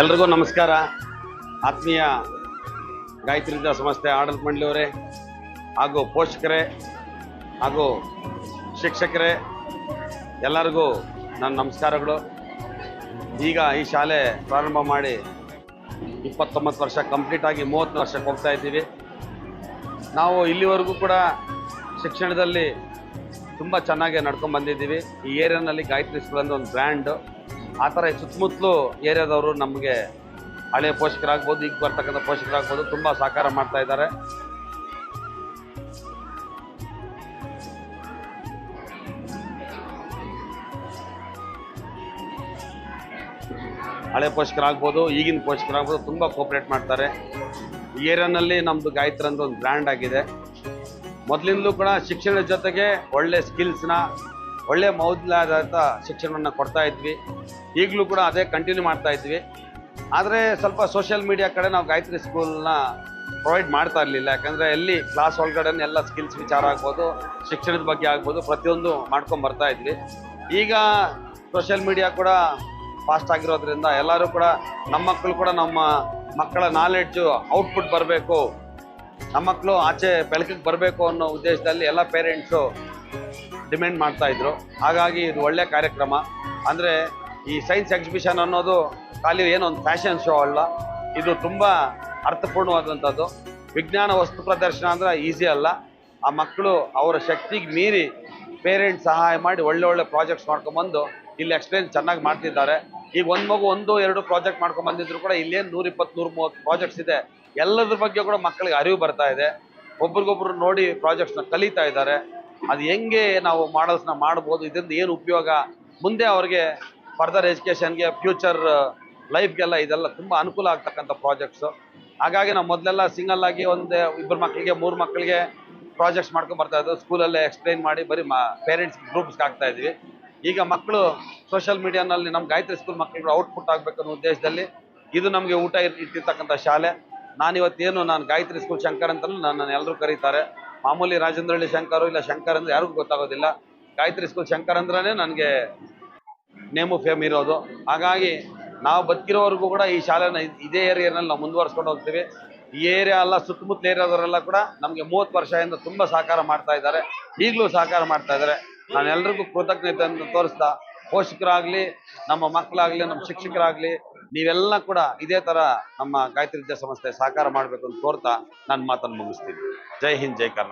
ಎಲ್ರಿಗೂ ನಮಸ್ಕಾರ. ಆತ್ಮೀಯ ಗಾಯತ್ರಿ ವಿದ್ಯಾ ಸಂಸ್ಥೆ ಆಡಳಿತ ಮಂಡಳಿಯವರೇ ಹಾಗೂ ಪೋಷಕರೇ ಹಾಗೂ ಶಿಕ್ಷಕರೇ, ಎಲ್ಲರಿಗೂ ನನ್ನ ನಮಸ್ಕಾರಗಳು. ಈಗ ಈ ಶಾಲೆ ಪ್ರಾರಂಭ ಮಾಡಿ ಇಪ್ಪತ್ತೊಂಬತ್ತು ವರ್ಷ ಕಂಪ್ಲೀಟ್ ಆಗಿ ಮೂವತ್ತು ವರ್ಷಕ್ಕೆ ಹೋಗ್ತಾ ಇದ್ದೀವಿ. ನಾವು ಇಲ್ಲಿವರೆಗೂ ಕೂಡ ಶಿಕ್ಷಣದಲ್ಲಿ ತುಂಬ ಚೆನ್ನಾಗಿ ನಡ್ಕೊಂಡು ಬಂದಿದ್ದೀವಿ. ಈ ಏರಿಯಾನಲ್ಲಿ ಗಾಯತ್ರಿ ಸ್ಕೂಲ್ ಅಂದ್ರೆ ಒಂದು ಬ್ರ್ಯಾಂಡು ಆ ಥರ ಸುತ್ತಮುತ್ತಲು ಏರಿಯಾದವರು ನಮಗೆ ಹಳೆ ಪೋಷಕರಾಗ್ಬೋದು, ಈಗ ಬರ್ತಕ್ಕಂಥ ಪೋಷಕರಾಗ್ಬೋದು ತುಂಬ ಸಹಕಾರ ಮಾಡ್ತಾ ಇದ್ದಾರೆ. ಹಳೆ ಪೋಷಕರಾಗ್ಬೋದು, ಈಗಿನ ಪೋಷಕರಾಗ್ಬೋದು ತುಂಬ ಕೋಪ್ರೇಟ್ ಮಾಡ್ತಾರೆ. ಈ ಏರಿಯಾನಲ್ಲಿ ನಮ್ಮದು ಗಾಯತ್ರಿ ಅಂತ ಒಂದು ಬ್ರ್ಯಾಂಡ್ ಆಗಿದೆ. ಮೊದಲಿಂದಲೂ ಕೂಡ ಶಿಕ್ಷಣದ ಜೊತೆಗೆ ಒಳ್ಳೆ ಸ್ಕಿಲ್ಸ್ನ ಒಳ್ಳೆ ಮೌಲ್ಯಾಧಾರಿತ ಶಿಕ್ಷಣವನ್ನು ಕೊಡ್ತಾ ಇದ್ವಿ. ಈಗಲೂ ಕೂಡ ಅದೇ ಕಂಟಿನ್ಯೂ ಮಾಡ್ತಾ ಇದ್ವಿ. ಆದರೆ ಸ್ವಲ್ಪ ಸೋಷಿಯಲ್ ಮೀಡಿಯಾ ಕಡೆ ನಾವು ಗಾಯತ್ರಿ ಸ್ಕೂಲ್ನ ಪ್ರೊವೈಡ್ ಮಾಡ್ತಾ ಇರಲಿಲ್ಲ. ಯಾಕಂದರೆ ಎಲ್ಲಿ ಕ್ಲಾಸ್ ಒಳಗಡೆ ಎಲ್ಲ ಸ್ಕಿಲ್ಸ್ ವಿಚಾರ ಆಗ್ಬೋದು, ಶಿಕ್ಷಣದ ಬಗ್ಗೆ ಆಗ್ಬೋದು, ಪ್ರತಿಯೊಂದು ಮಾಡ್ಕೊಂಡು ಬರ್ತಾ ಇದ್ವಿ. ಈಗ ಸೋಷಿಯಲ್ ಮೀಡಿಯಾ ಕೂಡ ಫಾಸ್ಟ್ ಆಗಿರೋದ್ರಿಂದ ಎಲ್ಲರೂ ಕೂಡ ನಮ್ಮ ಮಕ್ಕಳು ಕೂಡ ನಮ್ಮ ಮಕ್ಕಳ ನಾಲೆಡ್ಜು ಔಟ್ಪುಟ್ ಬರಬೇಕು. ನಮ್ಮ ಮಕ್ಕಳು ಆಚೆ ಬೆಳಕಿಗೆ ಬರಬೇಕು ಅನ್ನೋ ಉದ್ದೇಶದಲ್ಲಿ ಎಲ್ಲ ಪೇರೆಂಟ್ಸು ಡಿಮ್ಯಾಂಡ್ ಮಾಡ್ತಾಯಿದ್ರು ಹಾಗಾಗಿ ಇದು ಒಳ್ಳೆಯ ಕಾರ್ಯಕ್ರಮ. ಅಂದರೆ ಈ ಸೈನ್ಸ್ ಎಕ್ಸಿಬಿಷನ್ ಅನ್ನೋದು ಖಾಲಿ ಏನೋ ಒಂದು ಫ್ಯಾಷನ್ ಶೋ ಅಲ್ಲ. ಇದು ತುಂಬ ಅರ್ಥಪೂರ್ಣವಾದಂಥದ್ದು. ವಿಜ್ಞಾನ ವಸ್ತು ಪ್ರದರ್ಶನ ಅಂದ್ರೆ ಈಸಿ ಅಲ್ಲ. ಆ ಮಕ್ಕಳು ಅವರ ಶಕ್ತಿಗೆ ಮೀರಿ ಪೇರೆಂಟ್ಸ್ ಸಹಾಯ ಮಾಡಿ ಒಳ್ಳೆ ಒಳ್ಳೆ ಪ್ರಾಜೆಕ್ಟ್ಸ್ ಮಾಡ್ಕೊಂಬಂದು ಇಲ್ಲಿ ಎಕ್ಸ್ಪ್ಲೇನ್ ಚೆನ್ನಾಗಿ ಮಾಡ್ತಿದ್ದಾರೆ. ಈಗ ಒಂದು ಮಗು ಒಂದು ಎರಡು ಪ್ರಾಜೆಕ್ಟ್ ಮಾಡ್ಕೊಂಬಂದಿದ್ರು ಕೂಡ ಇಲ್ಲೇನು ನೂರ ಇಪ್ಪತ್ತು ನೂರ ಮೂವತ್ತು ಪ್ರಾಜೆಕ್ಟ್ಸ್ ಇದೆ. ಎಲ್ಲದ್ರ ಬಗ್ಗೆ ಕೂಡ ಮಕ್ಕಳಿಗೆ ಅರಿವು ಬರ್ತಾ ಇದೆ. ಒಬ್ರಿಗೊಬ್ರು ನೋಡಿ ಪ್ರಾಜೆಕ್ಟ್ಸ್ನ ಕಲಿತಾ ಇದ್ದಾರೆ. ಅದು ಹೆಂಗೆ ನಾವು ಮಾಡಲ್ಸ್ನ ಮಾಡ್ಬೋದು, ಇದರಿಂದ ಏನು ಉಪಯೋಗ? ಮುಂದೆ ಅವ್ರಿಗೆ ಫರ್ದರ್ ಎಜುಕೇಷನ್ಗೆ ಫ್ಯೂಚರ್ ಲೈಫ್ಗೆಲ್ಲ ಇದೆಲ್ಲ ತುಂಬ ಅನುಕೂಲ ಆಗ್ತಕ್ಕಂಥ ಪ್ರಾಜೆಕ್ಟ್ಸು ಹಾಗಾಗಿ ನಾವು ಮೊದಲೆಲ್ಲ ಸಿಂಗಲ್ ಆಗಿ ಒಂದು ಇಬ್ಬರು ಮಕ್ಕಳಿಗೆ ಮೂರು ಮಕ್ಕಳಿಗೆ ಪ್ರಾಜೆಕ್ಟ್ಸ್ ಮಾಡ್ಕೊಂಡು ಬರ್ತಾ ಇದ್ದರು ಸ್ಕೂಲಲ್ಲೇ ಎಕ್ಸ್ಪ್ಲೈನ್ ಮಾಡಿ ಬರೀ ಮ ಪೇರೆಂಟ್ಸ್ ಗ್ರೂಪ್ಸ್ಗೆ ಆಗ್ತಾ ಇದ್ವಿ. ಈಗ ಮಕ್ಕಳು ಸೋಷಿಯಲ್ ಮೀಡಿಯಾನಲ್ಲಿ ನಮ್ಮ ಗಾಯತ್ರಿ ಸ್ಕೂಲ್ ಮಕ್ಕಳು ಔಟ್ಪುಟ್ ಆಗಬೇಕು ಅನ್ನೋ ಉದ್ದೇಶದಲ್ಲಿ ಇದು ನಮಗೆ ಊಟ ಇಟ್ಟಿರ್ತಕ್ಕಂಥ ಶಾಲೆ. ನಾನಿವತ್ತೇನು ನಾನು ಗಾಯತ್ರಿ ಸ್ಕೂಲ್ ಶಂಕರ್ ಅಂತಲೂ ನನ್ನನ್ನು ಎಲ್ಲರೂ ಕರೀತಾರೆ. ಮಾಮೂಲಿ ರಾಜೇಂದ್ರಹಳ್ಳಿ ಶಂಕರು ಇಲ್ಲ ಶಂಕರ್ ಅಂದರೆ ಯಾರಿಗೂ ಗೊತ್ತಾಗೋದಿಲ್ಲ. ಗಾಯತ್ರಿ ಸ್ಕೂಲ್ ಶಂಕರ್ ಅಂದ್ರೆ ನನಗೆ ನೇಮು ಫೇಮ್ ಇರೋದು. ಹಾಗಾಗಿ ನಾವು ಬದುಕಿರೋವರೆಗೂ ಕೂಡ ಈ ಶಾಲೆನ ಇದ್- ಏರಿಯಾನಲ್ಲಿ ನಾವು ಮುಂದುವರ್ಸ್ಕೊಂಡು ಹೋಗ್ತೀವಿ. ಈ ಏರಿಯಾ ಎಲ್ಲ ಸುತ್ತಮುತ್ತಲ ಏರಿಯಾದವರೆಲ್ಲ ಕೂಡ ನಮಗೆ ಮೂವತ್ತು ವರ್ಷದಿಂದ ತುಂಬ ಸಹಕಾರ ಮಾಡ್ತಾ ಇದ್ದಾರೆ. ಈಗಲೂ ಸಹಕಾರ ಮಾಡ್ತಾ ಇದ್ದಾರೆ. ನಾನು ಎಲ್ರಿಗೂ ಅಂತ ತೋರಿಸ್ತಾ, ಪೋಷಕರಾಗಲಿ, ನಮ್ಮ ಮಕ್ಕಳಾಗಲಿ, ನಮ್ಮ ಶಿಕ್ಷಕರಾಗಲಿ, ನೀವೆಲ್ಲ ಕೂಡ ಇದೇ ಥರ ನಮ್ಮ ಗಾಯತ್ರಿ ವಿದ್ಯಾಸಂಸ್ಥೆ ಸಹಕಾರ ಮಾಡಬೇಕು ಅಂತ ಕೋರ್ತಾ ನನ್ನ ಮಾತನ್ನು ಮುಗಿಸ್ತೀನಿ. ಜೈ ಹಿಂದ್, ಜೈ ಕರ್ನಾಟಕ.